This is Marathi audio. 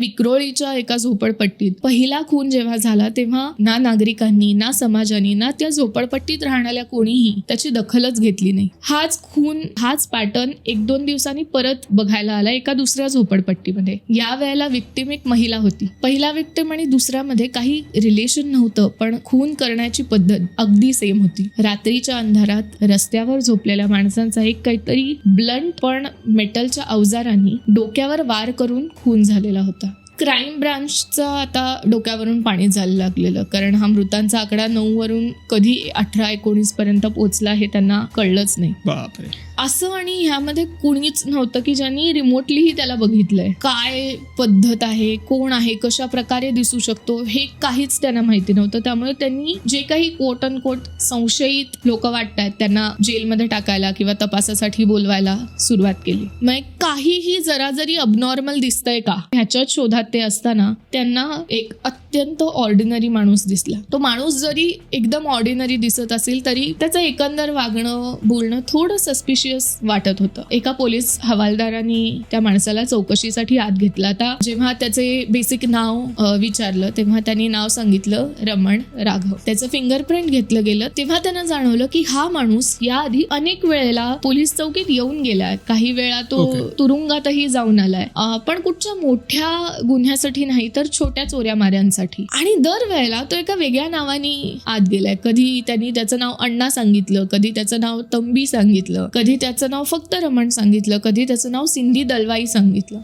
विक्रोळीच्या एका झोपडपट्टीत. पहिला खून जेव्हा झाला तेव्हा ना नागरिकांनी ना समाजाने ना त्या झोपडपट्टीत राहणाऱ्या कोणीही त्याची दखलच घेतली नाही. हाच खून हाच पॅटर्न एक दोन दिवसांनी परत बघायला आला एका दुसऱ्या झोपडपट्टीमध्ये. या वेळेला विक्टिम एक महिला होती. पहिला विक्टिम आणि दुसऱ्यामध्ये काही रिलेशन नव्हतं पण खून करण्याची पद्धत अगदी सेम होती. रात्रीच्या अंधारात रस्त्यावर झोपलेल्या माणसांचा एक काहीतरी ब्लंट पण मेटलच्या अवजारांनी डोक्यावर वार करून खून झालेला होता. क्राईम ब्रांचचं आता डोक्यावरून पाणी जायला लागलेलं. कारण हा मृतांचा आकडा नऊ वरून कधी अठरा एकोणीस पर्यंत पोहोचला हे त्यांना कळलंच नाही. असं आणि ह्यामध्ये कुणीच नव्हतं की ज्यांनी रिमोटलीही त्याला बघितलंय. काय पद्धत आहे? कोण आहे? कशा प्रकारे दिसू शकतो? हे काहीच त्यांना माहिती नव्हतं. त्यामुळे त्यांनी जे काही कोट अन कोट संशयित लोक वाटतात त्यांना जेलमध्ये टाकायला किंवा तपासासाठी बोलवायला सुरुवात केली. मग काहीही जरा जरी अबनॉर्मल दिसतंय का? ह्याच्याच शोधात ते असताना त्यांना एक अत्यंत ऑर्डिनरी माणूस दिसला. तो माणूस जरी एकदम ऑर्डिनरी दिसत असेल तरी त्याचं एकंदर वागणं बोलणं थोडं सस्पिशियस वाटत होतं. एका पोलीस हवालदारांनी त्या माणसाला चौकशीसाठी आत घेतला. आता जेव्हा त्याचे बेसिक नाव विचारलं तेव्हा त्यांनी नाव सांगितलं रमण राघव. त्याचं फिंगरप्रिंट घेतलं गेलं तेव्हा त्यांना जाणवलं की हा माणूस याआधी अनेक वेळेला पोलीस चौकीत येऊन गेलाय. काही वेळा तो Okay. तुरुंगातही जाऊन आलाय. पण कुठच्या मोठ्या गुन्ह्यासाठी नाही तर छोट्या चोऱ्या माऱ्यांसाठी. आणि दरवेळेला तो एका वेगळ्या नावाने आत गेलाय. कधी त्यांनी त्याचं नाव अण्णा सांगितलं कधी त्याचं नाव तंबी सांगितलं कधी त्याचं नाव फक्त रमण सांगितलं कधी त्याचं नाव सिंधी दलवाई सांगितलं.